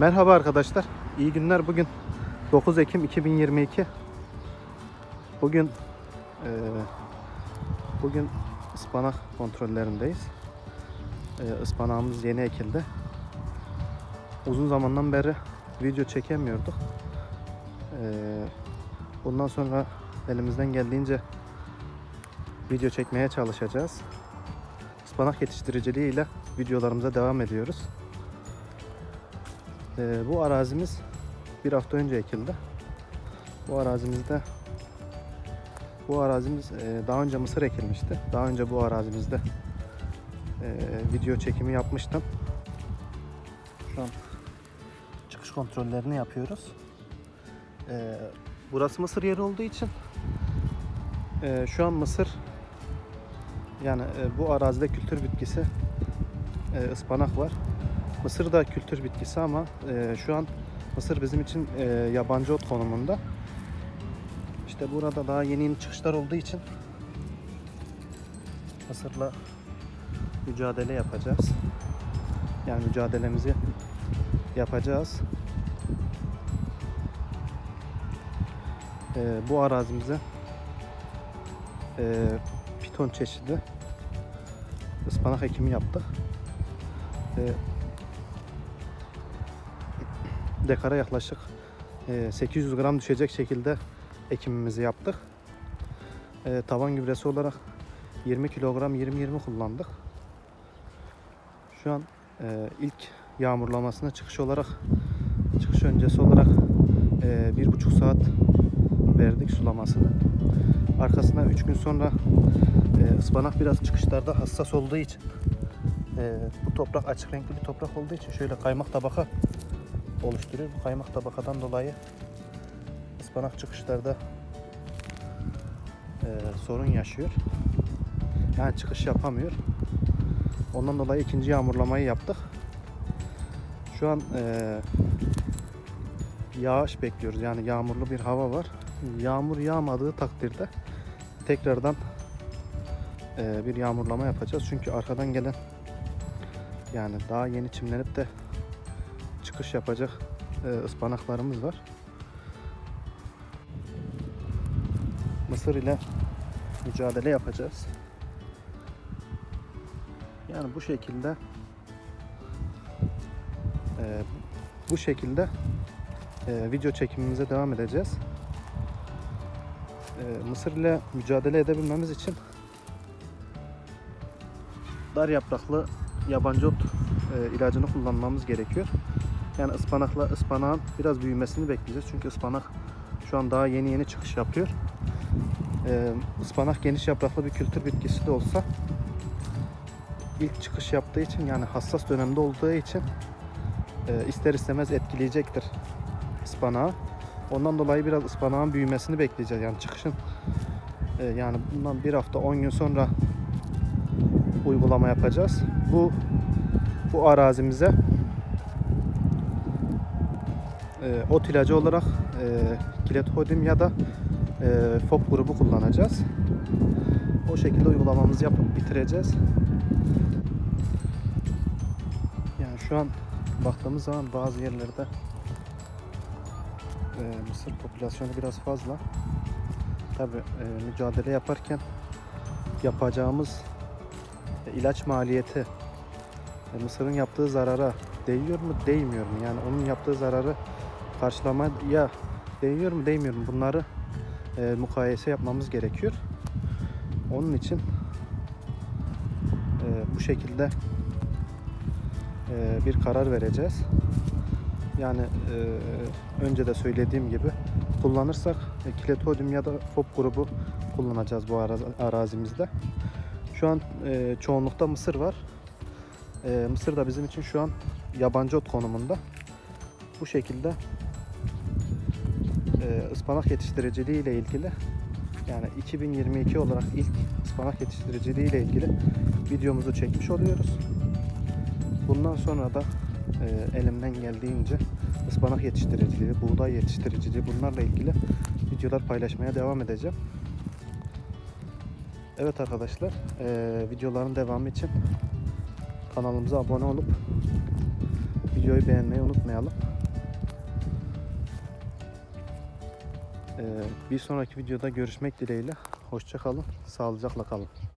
Merhaba arkadaşlar. İyi günler. Bugün 9 Ekim 2022. Bugün eee, bugün ıspanak kontrollerindeyiz. Eee ıspanağımız yeni ekildi. Uzun zamandan beri video çekemiyorduk. Eee, bundan sonra elimizden geldiğince video çekmeye çalışacağız. Ispanak yetiştiriciliği ile videolarımıza devam ediyoruz. Ee, bu arazimiz bir hafta önce ekildi. Bu arazimizde bu arazimiz e, daha önce mısır ekilmişti. Daha önce bu arazimizde e, video çekimi yapmıştım. Şu an çıkış kontrollerini yapıyoruz. E, burası mısır yeri olduğu için e, şu an mısır yani e, bu arazide kültür bitkisi e, ıspanak var. Mısır da kültür bitkisi ama e, şu an mısır bizim için e, yabancı ot konumunda. İşte burada daha yeni yeni çıkışlar olduğu için mısırla mücadele yapacağız. Yani mücadelemizi yapacağız. E, bu arazimize e, piton çeşidi ıspanak ekimi yaptık. E, dekara yaklaşık e, 800 gram düşecek şekilde ekimimizi yaptık. E, taban gübresi olarak 20 kilogram 20-20 kullandık. Şu an e, ilk yağmurlamasına çıkış olarak çıkış öncesi olarak e, bir buçuk saat verdik sulamasını. Arkasından 3 gün sonra e, ıspanak biraz çıkışlarda hassas olduğu için e, bu toprak açık renkli bir toprak olduğu için şöyle kaymak tabaka oluşturuyor. Bu kaymak tabakadan dolayı ıspanak çıkışlarda e, sorun yaşıyor. Yani çıkış yapamıyor. Ondan dolayı ikinci yağmurlamayı yaptık. Şu an e, yağış bekliyoruz. Yani yağmurlu bir hava var. Yağmur yağmadığı takdirde tekrardan e, bir yağmurlama yapacağız. Çünkü arkadan gelen yani daha yeni çimlenip de çıkış yapacak e, ıspanaklarımız var. Mısır ile mücadele yapacağız. Yani bu şekilde e, bu şekilde e, video çekimimize devam edeceğiz. E, Mısır ile mücadele edebilmemiz için dar yapraklı yabancı ot e, ilacını kullanmamız gerekiyor. Yani ıspanakla ıspanağın biraz büyümesini bekleyeceğiz. Çünkü ıspanak şu an daha yeni yeni çıkış yapıyor. Ee, ıspanak geniş yapraklı bir kültür bitkisi de olsa ilk çıkış yaptığı için yani hassas dönemde olduğu için e, ister istemez etkileyecektir ıspanağı. Ondan dolayı biraz ıspanağın büyümesini bekleyeceğiz. Yani çıkışın e, yani bundan bir hafta 10 gün sonra uygulama yapacağız. Bu bu arazimize e, ot ilacı olarak e, kiletodim ya da e, FOP grubu kullanacağız. O şekilde uygulamamızı yapıp bitireceğiz. Yani şu an baktığımız zaman bazı yerlerde e, mısır popülasyonu biraz fazla. Tabi mücadele yaparken yapacağımız e, ilaç maliyeti e, mısırın yaptığı zarara değiyor mu değmiyor mu? Yani onun yaptığı zararı karşılamaya değiyor mu değmiyor mu? Bunları e, mukayese yapmamız gerekiyor. Onun için e, bu şekilde e, bir karar vereceğiz. Yani e, önce de söylediğim gibi kullanırsak e, kiletodyum ya da FOP grubu kullanacağız bu ara- arazimizde. Şu an e, çoğunlukta mısır var. E, mısır da bizim için şu an yabancı ot konumunda. Bu şekilde e, ıspanak yetiştiriciliği ile ilgili yani 2022 olarak ilk ıspanak yetiştiriciliği ile ilgili videomuzu çekmiş oluyoruz. Bundan sonra da e, elimden geldiğince ıspanak yetiştiriciliği, buğday yetiştiriciliği bunlarla ilgili videolar paylaşmaya devam edeceğim. Evet arkadaşlar, e, videoların devamı için kanalımıza abone olup videoyu beğenmeyi unutmayalım. Bir sonraki videoda görüşmek dileğiyle. Hoşça kalın, sağlıcakla kalın.